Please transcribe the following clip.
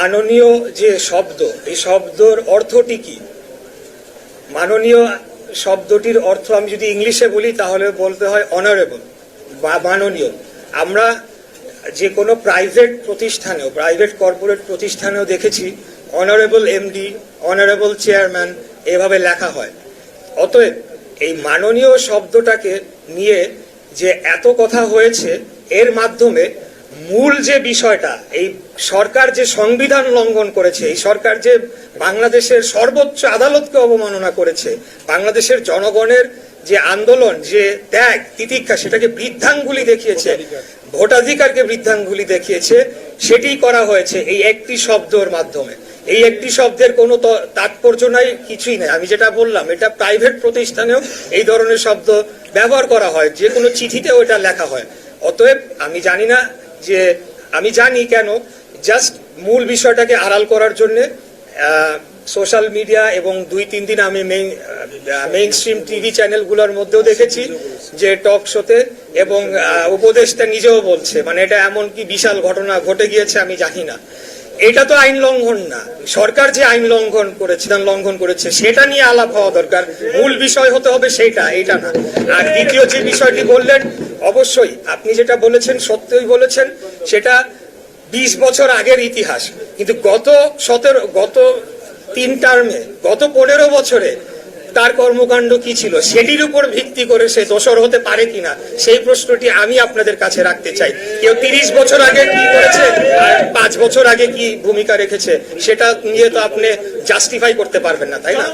মাননীয় যে শব্দ, এই শব্দর অর্থটি কি? মাননীয় শব্দটির অর্থ আমি যদি ইংলিশে বলি, তাহলে বলতে হয় অনারেবল বা মাননীয়। আমরা যে কোনো প্রাইভেট প্রতিষ্ঠানেও প্রাইভেট কর্পোরেট প্রতিষ্ঠানেও দেখেছি অনারেবল এমডি অনারেবল চেয়ারম্যান এভাবে লেখা হয়। অতএব, এই মাননীয় শব্দটাকে নিয়ে যে এত কথা হয়েছে, এর মাধ্যমে মূল যে বিষয়টা এই সরকার যে সংবিধান লঙ্ঘন করেছে এই সরকার যে বাংলাদেশের সর্বোচ্চ আদালতকে অবমাননা করেছে বাংলাদেশের জনগণের যে আন্দোলন যে ত্যাগ তিতিক্ষা সেটাকে বৃদ্ধাঙ্গুলি দেখিয়েছে ভোটাধিকারকে। বৃদ্ধাঙ্গুলি দেখিয়েছে সেটি করা হয়েছে এই একটি শব্দর মাধ্যমে। এই একটি শব্দের কোনো তাৎপর্য নাই কিছুই নেই। আমি যেটা বললাম এটা প্রাইভেট প্রতিষ্ঠানেও এই ধরনের শব্দ ব্যবহার করা হয় যে কোনো চিঠিতেও এটা লেখা হয়। অতএব আমি জানি না যে আমি জানি কেন জাস্ট মূল বিষয়টাকে আড়াল করার জন্যে সোশ্যাল মিডিয়া এবং দুই, তিন দিন আমি মেইন স্ট্রিম টিভি চ্যানেলগুলোর মধ্যেও দেখেছি যে টক শোতে এবং উপদেশটা নিজেও বলছে। মানে এটা এমন কি বিশাল ঘটনা ঘটে গিয়েছে আমি জানি না। এটা তো আইন লঙ্ঘন না। সরকার যে আইন লঙ্ঘন করেছে লঙ্ঘন করেছে, সেটা নিয়ে আলাপ হওয়া দরকার। মূল বিষয় হতে হবে সেটা, এটা না। আর দ্বিতীয় যে বিষয়টি বললেন, অবশ্যই আপনি যেটা বলেছেন, সত্যই বলেছেন, সেটা বিশ বছর আগের ইতিহাস। কিন্তু গত সতেরো, গত তিন টার্মে গত পনেরো বছরে তার কর্মকাণ্ড কি ছিল? সেটির উপর ভিত্তি করে সে দোষর হতে পারে কিনা, সেই প্রশ্নটি আমি আপনাদের কাছে রাখতে চাই। কেউ তিরিশ বছর আগে কি করেছে? পাঁচ বছর আগে কি ভূমিকা রেখেছে? সেটা নিয়ে তো আপনি জাস্টিফাই করতে পারবেন না, তাই না?